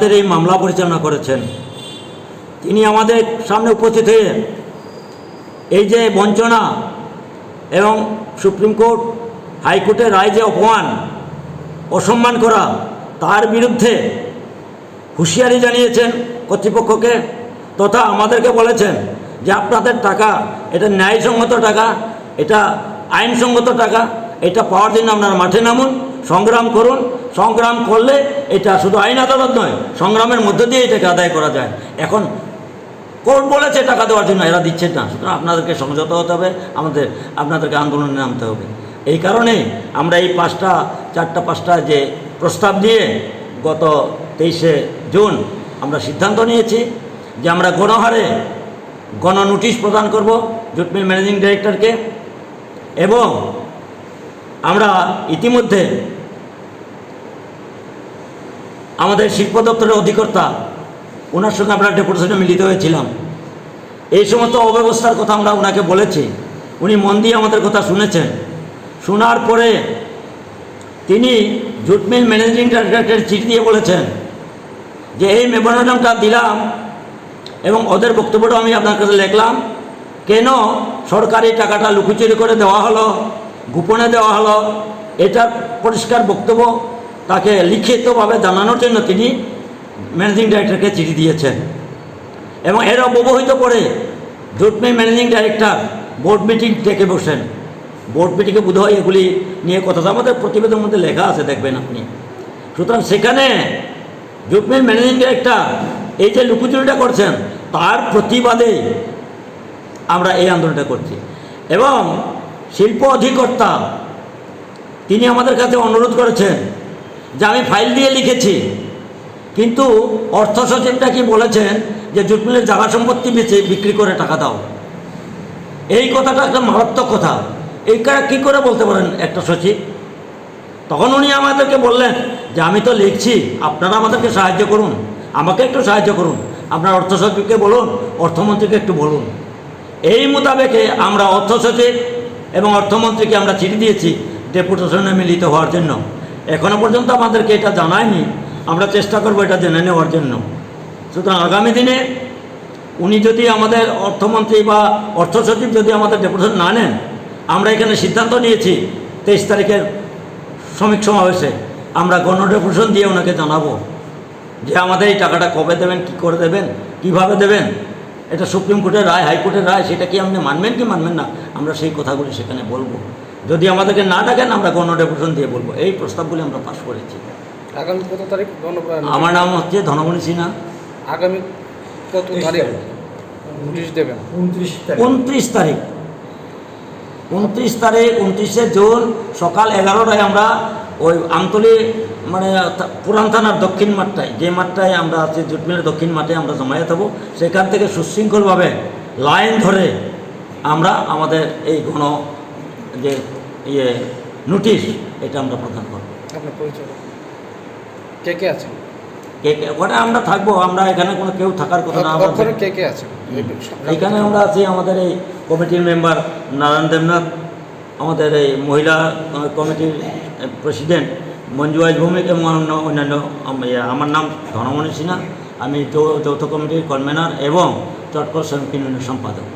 আমাদের এই মামলা পরিচালনা করেছেন। তিনি আমাদের সামনে উপস্থিত হয়ে এই যে বঞ্চনা এবং সুপ্রিম কোর্ট হাইকোর্টের রায় যে অপমান, অসম্মান করা, তার বিরুদ্ধে হুঁশিয়ারি জানিয়েছেন কর্তৃপক্ষকে তথা আমাদেরকে বলেছেন যে আপনাদের টাকা, এটা ন্যায়সঙ্গত টাকা, এটা আইনসঙ্গত টাকা, এটা পাওয়ার জন্য আপনারা মাঠে নামুন, সংগ্রাম করুন সংগ্রাম করলে এটা শুধু আইন আদালত নয়, সংগ্রামের মধ্য দিয়ে এটাকে আদায় করা যায়। এখন কোর্ট বলেছে টাকা দেওয়ার জন্য, এরা দিচ্ছে না। সুতরাং আপনাদেরকে সংযত হতে হবে, আমাদের, আপনাদেরকে আন্দোলনে নামতে হবে। এই কারণে আমরা এই পাঁচটা, চারটা পাঁচটা যে প্রস্তাব দিয়ে গত তেইশে জুন আমরা সিদ্ধান্ত নিয়েছি যে আমরা গণহারে গণ নোটিশ প্রদান করব জুটমিল ম্যানেজিং ডিরেক্টরকে এবং আমরা ইতিমধ্যে আমাদের শিল্প দপ্তরের অধিকর্তা, ওনার সঙ্গে আমরা ডেপুটেশনে মিলিত হয়েছিলাম। এই সমস্ত অব্যবস্থার কথা আমরা ওনাকে বলেছি। উনি মন দিয়ে আমাদের কথা শুনেছেন। শোনার পরে তিনি জুটমিল ম্যানেজিং ডাইরেক্টরের চিঠি দিয়ে বলেছেন যে, এই মেমোরান্ডামটা দিলাম এবং ওদের বক্তব্যটা আমি আপনার কাছে লিখলাম। কেন সরকারি টাকাটা লুকোচুরি করে দেওয়া হলো, গোপনে দেওয়া হলো? এটার পরিষ্কার বক্তব্য তাকে লিখিতভাবে জানানোর জন্য তিনি ম্যানেজিং ডাইরেক্টরকে চিঠি দিয়েছেন। এবং এর অব্যবহিত করে জুটমি ম্যানেজিং ডাইরেক্টর বোর্ড মিটিং ডেকে বসেন। বোর্ড মিটিংয়ে বোধ হয় এগুলি নিয়ে কথা আমাদের প্রতিবেদনের মধ্যে লেখা আছে, দেখবেন আপনি। সুতরাং সেখানে জুটমিল ম্যানেজিং ডাইরেক্টর এই যে লুকুচুরিটা করছেন, তার প্রতিবাদে আমরা এই আন্দোলনটা করছি। এবং শিল্প অধিকর্তা তিনি আমাদের কাছে অনুরোধ করেছেন যে আমি ফাইল দিয়ে লিখেছি। কিন্তু অর্থ সচিবটা কি বলেছেন যে জুটমিলের জায়গা সম্পত্তি বেচে বিক্রি করে টাকা দাও? এই কথাটা একটা মারাত্মক কথা। এই কারা কী করে বলতে পারেন একটা সচিব? তখন উনি আমাদেরকে বললেন যে, আমি তো লিখছি, আপনারা আমাদেরকে সাহায্য করুন, আমাকে একটু সাহায্য করুন। আপনার অর্থ সচিবকে বলুন, অর্থমন্ত্রীকে একটু বলুন। এই মোতাবেকে আমরা অর্থ সচিব এবং অর্থমন্ত্রীকে আমরা চিঠি দিয়েছি, ডেপুটেশনে মিলিত হওয়ার জন্য। এখনও পর্যন্ত আমাদেরকে এটা জানায়নি। আমরা চেষ্টা করব এটা জেনে নেওয়ার জন্য। সুতরাং আগামী দিনে উনি যদি আমাদের অর্থমন্ত্রী বা অর্থ সচিব যদি আমাদের ডেপুটেশন না নেন, আমরা এখানে সিদ্ধান্ত নিয়েছি, তেইশ তারিখের শ্রমিক সমাবেশে আমরা গণ ডেপুটেশন দিয়ে ওনাকে জানাব যে আমাদের এই টাকাটা কবে দেবেন, কি করে দেবেন, কীভাবে দেবেন, এটা সুপ্রিম কোর্টের রায়, হাইকোর্টের রায়, সেটা কি আপনি মানবেন কি মানবেন না, আমরা সেই কথাগুলি সেখানে বলব। যদি আমাদেরকে না ডাকেন আমরা গণ ডেপুটেশন দিয়ে বলব। এই প্রস্তাবগুলি আমরা পাশ করেছি। আগামী কত তারিখ আমার নাম হচ্ছে ধনমণি সিনহা। আগামী কত তারিখ? দেবেন। উনত্রিশ তারিখ। উনত্রিশ তারিখ। উনত্রিশ তারিখ উনত্রিশে জুন সকাল এগারোটায় আমরা ওই আমতলি মানে পুরান থানার দক্ষিণ মাঠটায় যে মাঠটায় আমরা আছি জুটমিলের দক্ষিণ মাঠে আমরা জমায়েত হব সেখান থেকে সুশৃঙ্খলভাবে লাইন ধরে আমরা আমাদের এই ঘন যে ইয়ে নোটিশ এটা আমরা প্রদান করব। আপনার পরিচয় কে কে আছেন? কে কে ওখানে আমরা থাকব আমরা এখানে কোনো কেউ থাকার কথা না কে কে আছেন? এখানে আমরা আছি আমাদের এই কমিটির মেম্বার নারায়ণ দেবনাথ আমাদের এই মহিলা কমিটির প্রেসিডেন্ট মঞ্জুয়াজ ভৌমিক এবং অন্য অন্যান্য ইয়ে, আমার নাম ধনমণি সিনহা আমি যৌথ কমিটির কনভেনার এবং চটকর সংরক্ষণ সম্পাদক।